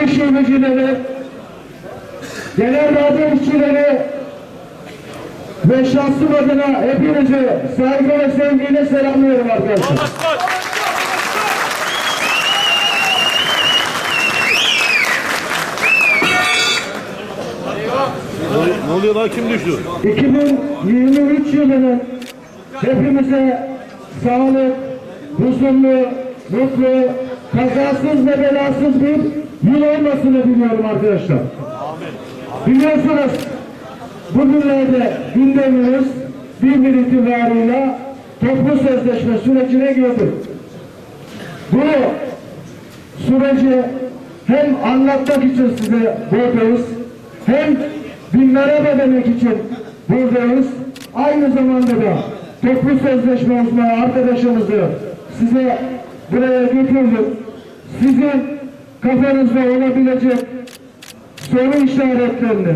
Birlik Şubecileri, genel radyo işçileri ve şahsım adına hepinizi saygı ve sevgiyle selamlıyorum arkadaşlar. Ne oluyor lan kim düştü? 2023 yılının hepimize sağlık, huzurlu, mutlu, kazasız ve belasız bir yıl olmasını diliyorum arkadaşlar. Biliyorsunuz bugünlerde gündemimiz bir itibarıyla toplu sözleşme sürecine girdi. Bu süreci hem anlatmak için size buradayız, hem merhaba demek için buradayız. Aynı zamanda da toplu sözleşme uzmanı arkadaşımızı size buraya getirdim. Sizin kafanızda olabilecek soru işaretlerini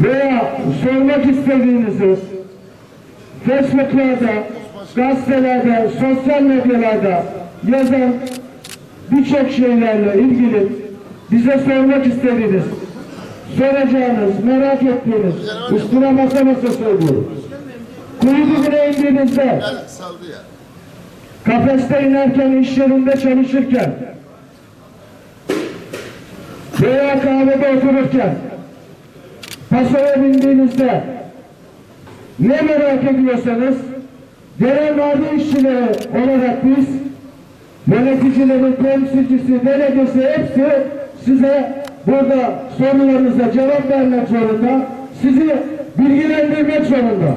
veya sormak istediğinizi Facebook'larda, gazetelerde, sosyal medyalarda yazan birçok şeylerle ilgili bize sormak istediğiniz, soracağınız, merak ettiğiniz, üstüne basa basa söylüyorum. Kuyu dibine indiğinizde. Kafeste inerken, iş yerinde çalışırken veya kahvede otururken pasoya bindiğinizde ne merak ediyorsanız genel maden işçileri olarak biz yöneticilerin temsilcisi, delegesi hepsi size burada sorularınıza cevap vermek zorunda, sizi bilgilendirmek zorunda.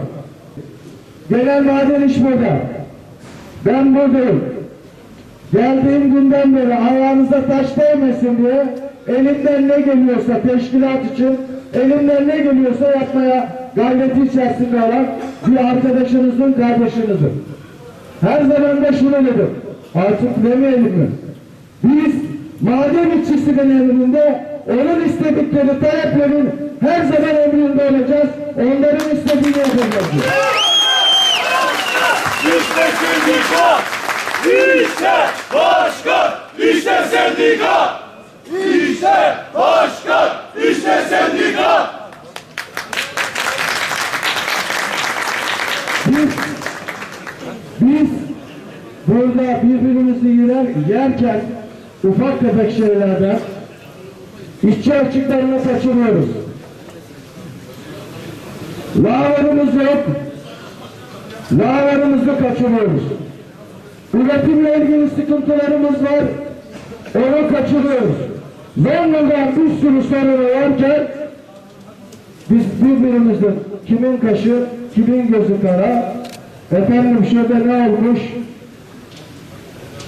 Genel maden iş burada. Ben buradayım. Geldiğim günden beri ayağınıza taş değmesin diye elimden ne geliyorsa teşkilat için elimden ne geliyorsa yapmaya gayreti içerisinde olan bir arkadaşınızın kardeşinizim. Her zaman da şunu dedim. Artık demeyelim mi? Biz maden işçisinin emrinde onun istedikleri taleplerin her zaman emrinde olacağız. Onların istediğini yapacağız. Sendika! İşte başkan! İşte sendika! İşte başkan! İşte sendika! Biz, biz burada birbirimizi yer, yerken ufak tefek şeylerden işçi açıklarını kaçırıyoruz. Lağlarımız yok. Lağlarımızı kaçırıyoruz. Üretimle ilgili sıkıntılarımız var. Onu kaçırıyoruz. Zonguldak'ın bir sürü sorunu varken biz birbirimizin kimin kaşı, kimin gözü kara, efendim şurada ne olmuş,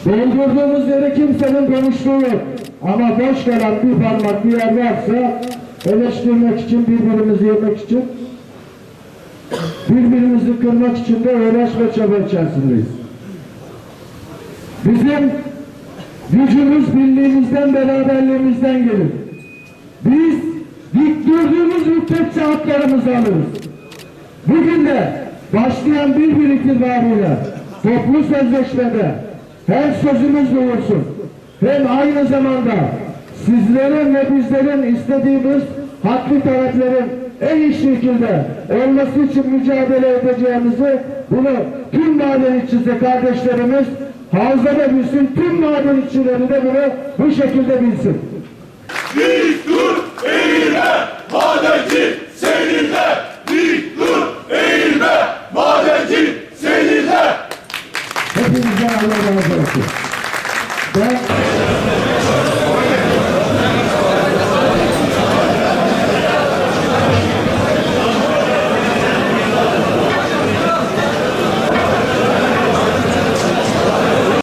doldurduğumuz yere kimsenin konuştuğu yok. Ama boş kalan bir parmak bir yer varsa eleştirmek için, birbirimizi yemek için, birbirimizi kırmak için de uğraş ve çaba içerisindeyiz. Bizim gücümüz birliğimizden, beraberliğimizden gelir. Biz dik durduğumuz müddetçe haklarımızı alırız. Bugün de başlayan bir bir itibariyle toplu sözleşmede hem sözümüz doğursun hem aynı zamanda sizlerin ve bizlerin istediğimiz haklı taleplerin en iyi şekilde olması için mücadele edeceğimizi bunu tüm maden içinde kardeşlerimiz havzada bilsin, tüm maden içileri de bunu bu şekilde bilsin. Dik dur eğilme madenci seninle, dik dur eğilme madenci seninle. Hepinize Allah razı olsun. Ben...